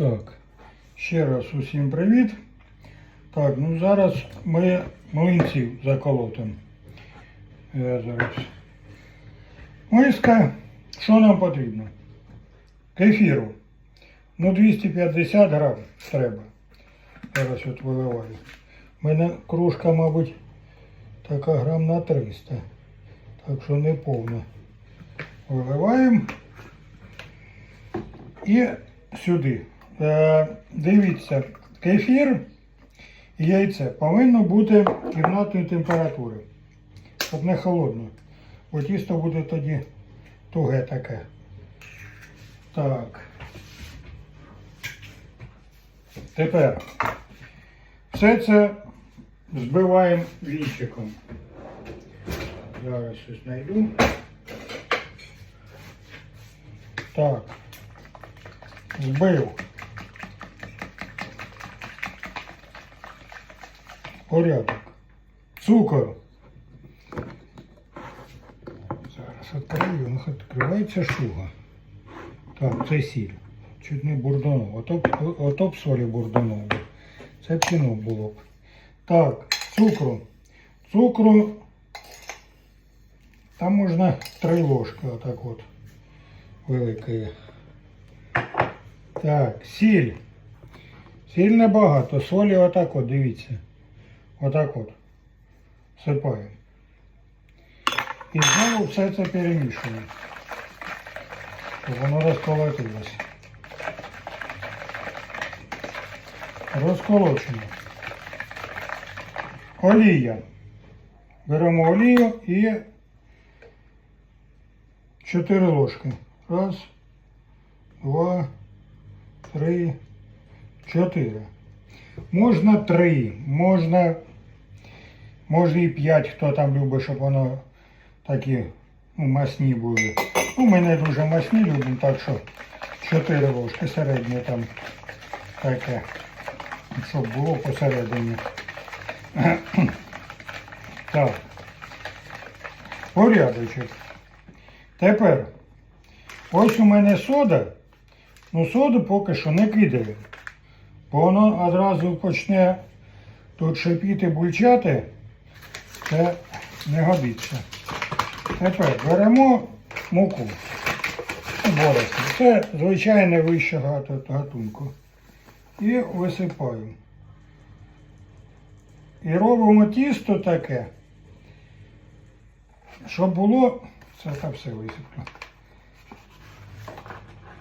Так, ще раз усім привіт. Так, ну зараз ми млинців заколотимо. Я зараз. Миска, що нам потрібно? Кефіру. Ну, 250 грам треба. Зараз от виливаю. У мене кружка, мабуть, така грам на 300. Так що не повна. Виливаємо. І сюди. Е, дивіться, кефір і яйце повинно бути кімнатної температури. Щоб не холодно. Бо тісто буде тоді туге таке. Так. Тепер все це збиваємо вінчиком. Зараз щось знайду. Так. Збив. Порядок. Цукор. Зараз відкрию, ну відкривається шуга. Так, це сіль. Чуть не бурдонув. Ото б, солі бурдонув. Це б було б. Так, цукру. Цукру. Там можна три ложки отак от. Великої. Так, сіль. Сіль небагато. Солі отак от, дивіться. Отак от. Сипаємо. І знову все це перемішуємо. Щоб воно розколотилося. Розколочуємо. Олія. Беремо олію і 4 ложки. Раз, два, три, чотири. Можна три, можна, може і п'ять, хто там любить, щоб воно такі ну, масні були. Ну, ми не дуже масні любимо, так що 4 ложки середнє там таке, щоб було посередині. Так. Порядочок. Тепер, ось у мене сода. Ну, соду поки що не кидаю. Бо воно одразу почне тут шипіти, бульчати. Це не годиться. Тепер беремо муку. Борошно. Це звичайне вище гату- гатунку. І висипаємо. І робимо тісто таке, щоб було, це та все висиплю.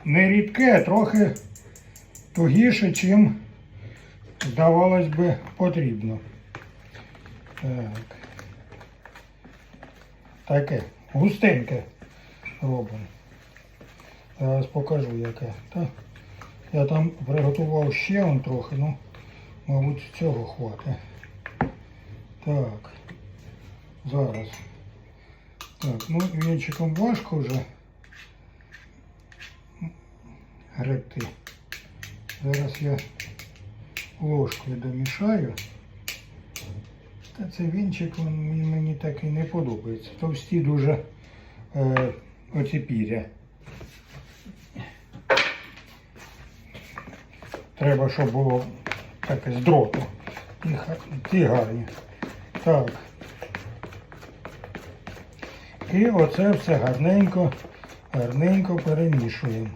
Не рідке, а трохи тугіше, чим здавалось би потрібно. Так. Таке, густеньке робимо. Зараз покажу яке. Та, я там приготував ще он трохи, ну, мабуть, цього хватить. Так. Зараз. Так, ну вінчиком важко вже гребти. Зараз я ложкою домішаю. Та цей вінчик він мені так і не подобається. Товсті дуже е, оці піря. Треба, щоб було таке з дроту. І Ті гарні. Так. І оце все гарненько, гарненько перемішуємо.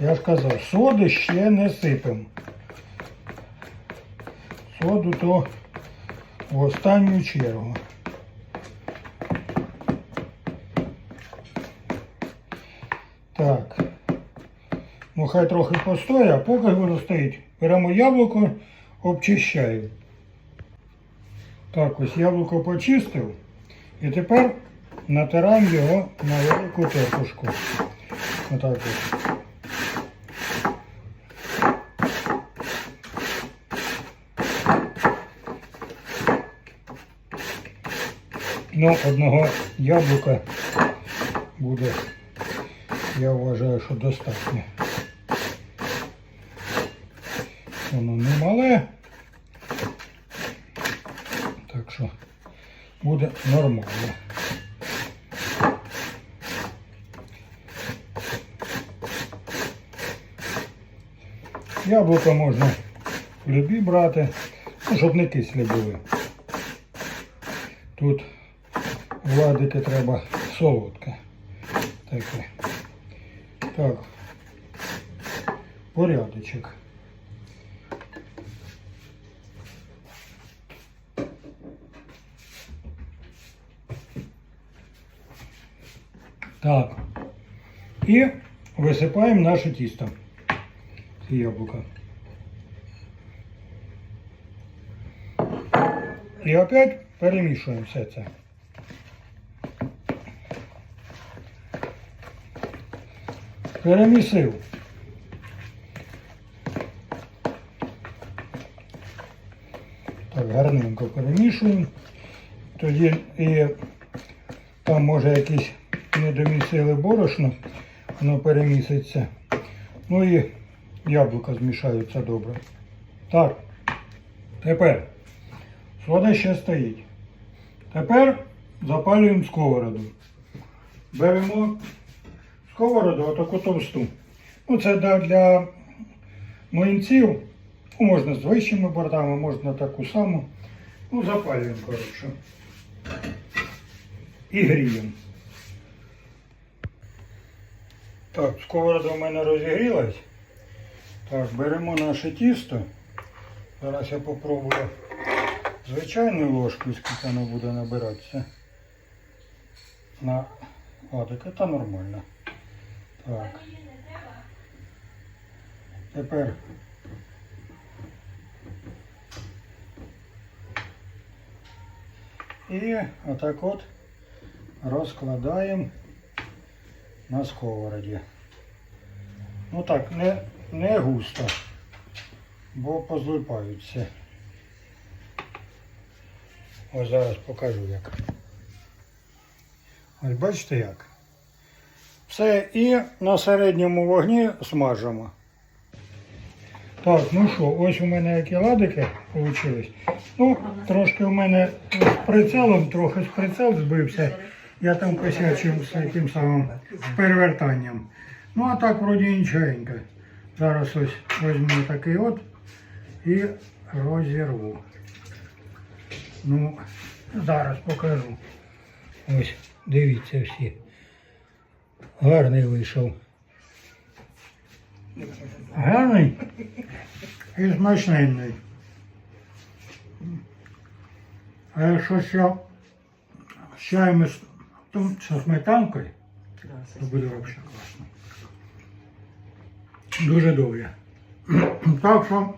Я ж казав, соди ще не сипемо. Соду то в останню чергу. Так. Ну хай трохи постоє, а поки воно стоїть, беремо яблуко, обчищаю. Так, ось яблуко почистив. І тепер натираємо його на велику терпушку. Отак ось. Ну, одного яблука буде, я вважаю, що достатньо. Воно не мале. Так що буде нормально. Яблука можна любі брати, ну, щоб не кислі були. Тут владики треба солодке. Таке. Так. Порядочок. Так. І висипаємо наше тісто. Ці яблука. І опять перемішуємо все це. Перемісив. Так, гарненько перемішуємо. Тоді і там може якісь недомісили борошно, воно переміситься. Ну і яблука змішаються добре. Так. Тепер сода ще стоїть. Тепер запалюємо сковороду. Беремо сковороду, отаку товсту. Ну, це для млинців. Ну, можна з вищими бортами, можна таку саму. Ну, запалюємо, коротше. І гріємо. Так, сковорода в мене розігрілась. Так, беремо наше тісто. Зараз я попробую звичайною ложкою, скільки воно буде набиратися. На ладик, це нормально. Так. Тепер і отак от розкладаємо на сковороді. Ну так, не, не густо, бо позлипаються. Ось зараз покажу як. Ось бачите як. Все і на середньому вогні смажимо. Так, ну що, ось у мене які ладики вийшли. Ну, трошки у мене з прицелом, трохи з прицел збився. Я там косячив з тим самим перевертанням. Ну а так вроді нічогенько. Зараз ось візьму такий от і розірву. Ну, зараз покажу. Ось, дивіться всі. Гарний вийшов. Гарний і смачненний. А якщо ще з чаєм із там, зі сметанкою, то буде взагалі класно. Дуже добре. Так що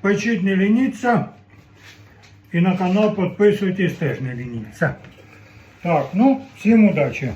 печіть не лініться і на канал підписуйтесь теж не лініться. Так, ну, всім удачі.